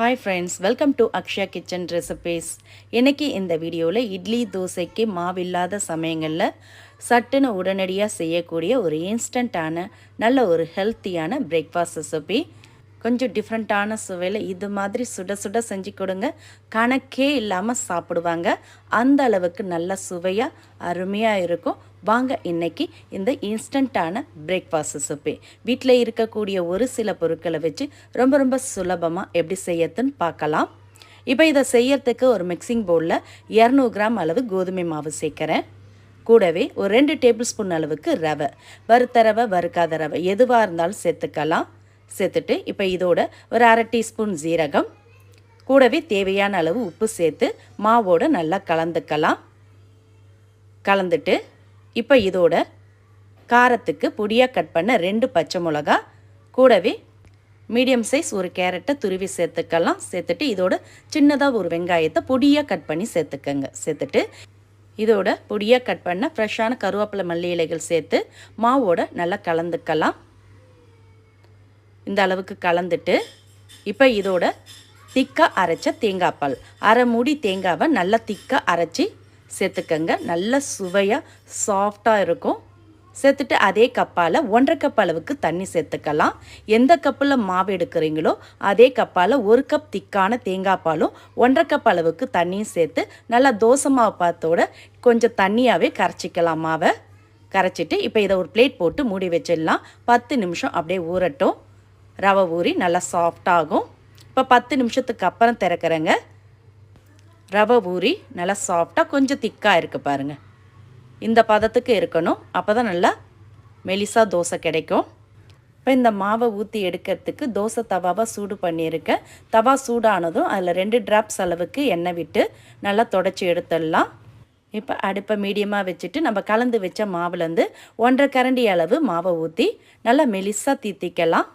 Hi friends welcome to Akshaya kitchen recipes இன்றைக்கி இந்த வீடியோவில் இட்லி தோசைக்கு மாவில்லாத சமயங்களில் சட்டுன்னு உடனடியாக செய்யக்கூடிய ஒரு இன்ஸ்டண்ட்டான நல்ல ஒரு ஹெல்த்தியான பிரேக்ஃபாஸ்ட் ரெசிபி கொஞ்சம் டிஃப்ரெண்ட்டான சுவையில் இது மாதிரி சுட சுட செஞ்சு கொடுங்க. கணக்கே இல்லாமல் சாப்பிடுவாங்க. அந்த அளவுக்கு நல்ல சுவையாக அருமையாக இருக்கும். வாங்க இன்னைக்கு இந்த இன்ஸ்டண்ட்டான பிரேக்ஃபாஸ்ட் ரெசிபி வீட்டில் இருக்கக்கூடிய ஒரு சில பொருட்களை வச்சு ரொம்ப ரொம்ப சுலபமாக எப்படி செய்யறதுன்னு பார்க்கலாம். இப்போ இதை செய்யறதுக்கு ஒரு மிக்சிங் பவுலில் இரநூறு கிராம் அளவு கோதுமை மாவு சேர்க்குறேன். கூடவே ஒரு ரெண்டு டேபிள் ஸ்பூன் அளவுக்கு ரவை. வறுத்த ரவை வறுக்காத ரவை எதுவாக இருந்தாலும் சேர்த்துக்கலாம். சேர்த்துட்டு இப்போ இதோட ஒரு அரை டீஸ்பூன் ஜீரகம் கூடவே தேவையான அளவு உப்பு சேர்த்து மாவோடு நல்லா கலந்துக்கலாம். கலந்துட்டு இப்போ இதோட காரத்துக்கு பொடியாக கட் பண்ண ரெண்டு பச்சை மிளகா கூடவே மீடியம் சைஸ் ஒரு கேரட்டை துருவி சேர்த்துக்கலாம். சேர்த்துட்டு இதோட சின்னதாக ஒரு வெங்காயத்தை பொடியாக கட் பண்ணி சேர்த்துக்கங்க. சேர்த்துட்டு இதோட பொடியாக கட் பண்ண ஃப்ரெஷ்ஷான கருவேப்பிலை மல்லி இலைகள் சேர்த்து மாவோட நல்லா கலந்துக்கலாம். இந்த அளவுக்கு கலந்துட்டு இப்போ இதோட திக்காக அரைச்ச தேங்காய் பால். அரை மூடி தேங்காவை நல்லா திக்காக அரைச்சி சேர்த்துக்கங்க. நல்ல சுவையாக சாஃப்டாக இருக்கும். சேர்த்துட்டு அதே கப்பால் ஒன்றரை கப் அளவுக்கு தண்ணி சேர்த்துக்கலாம். எந்த கப்பில் மாவு எடுக்கிறீங்களோ அதே கப்பால் ஒரு கப் திக்கான தேங்காய் பாலும் ஒன்றரை கப் அளவுக்கு தண்ணியும் சேர்த்து நல்லா தோசை மாவு பாத்தோட கொஞ்சம் தண்ணியாகவே கரைச்சிக்கலாம் மாவை. கரைச்சிட்டு இப்போ இதை ஒரு பிளேட் போட்டு மூடி வச்சிடலாம். பத்து நிமிஷம் அப்படியே ஊறட்டும். ரவை ஊறி நல்லா சாஃப்டாகும் இப்போ பத்து நிமிஷத்துக்கு அப்புறம் திறக்கிறேங்க. ரவை ஊறி நல்லா சாஃப்டாக கொஞ்சம் திக்காக இருக்குது பாருங்கள் இந்த பதத்துக்கு இருக்கணும். அப்போ தான் நல்லா மெலிசாக தோசை கிடைக்கும். இப்போ இந்த மாவை ஊற்றி எடுக்கிறதுக்கு தோசை தவாவை சூடு பண்ணியிருக்கேன். தவா சூடானதும் அதில் ரெண்டு ட்ராப்ஸ் அளவுக்கு எண்ணெய் விட்டு நல்லா தொடச்சி எடுத்துடலாம். இப்போ அடுப்பை மீடியமாக வச்சுட்டு நம்ம கலந்து வச்ச மாவுலேருந்து ஒன்றரை கரண்டி அளவு மாவை ஊற்றி நல்லா மெலிசாக தீத்திக்கலாம்.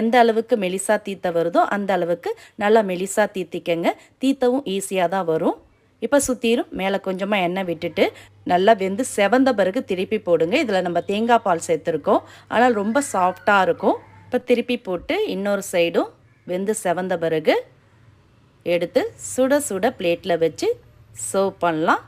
எந்த அளவுக்கு மெலிசா தீத்த வருதோ அந்த அளவுக்கு நல்லா மெலிசா தீத்திக்கங்க. தீத்தவும் ஈஸியாக தான் வரும். இப்போ சுற்றிரும் மேலே கொஞ்சமாக எண்ணெய் விட்டுட்டு நல்லா வெந்து செவந்த பிறகு திருப்பி போடுங்க. இதில் நம்ம தேங்காய் பால் சேர்த்துருக்கோம். ஆனால் ரொம்ப சாஃப்டாக இருக்கும். இப்போ திருப்பி போட்டு இன்னொரு சைடும் வெந்து செவந்த பிறகு எடுத்து சுட சுட பிளேட்டில் வச்சு சர்வ் பண்ணலாம்.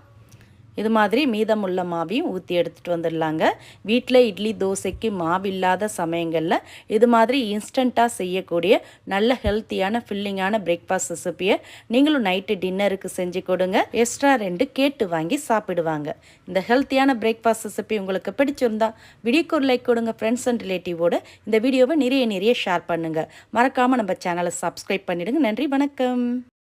இது மாதிரி மீதமுள்ள மாவையும் ஊற்றி எடுத்துகிட்டு வந்துடலாங்க. வீட்டில் இட்லி தோசைக்கு மாவு இல்லாத சமயங்களில் இது மாதிரி இன்ஸ்டண்ட்டாக செய்யக்கூடிய நல்ல ஹெல்த்தியான ஃபில்லிங்கான பிரேக்ஃபாஸ்ட் ரெசிப்பியை நீங்களும் நைட்டு டின்னருக்கு செஞ்சு கொடுங்க. எக்ஸ்ட்ரா ரெண்டு கேட்டு வாங்கி சாப்பிடுவாங்க. இந்த ஹெல்த்தியான பிரேக்ஃபாஸ்ட் ரெசிபி உங்களுக்கு பிடிச்சிருந்தா வீடியோக்கு ஒரு லைக் கொடுங்க. ஃப்ரெண்ட்ஸ் அண்ட் ரிலேட்டிவோட இந்த வீடியோவை நிறைய நிறைய ஷேர் பண்ணுங்கள் மறக்காமல் நம்ம சேனலை சப்ஸ்கிரைப் பண்ணிவிடுங்க நன்றி வணக்கம்.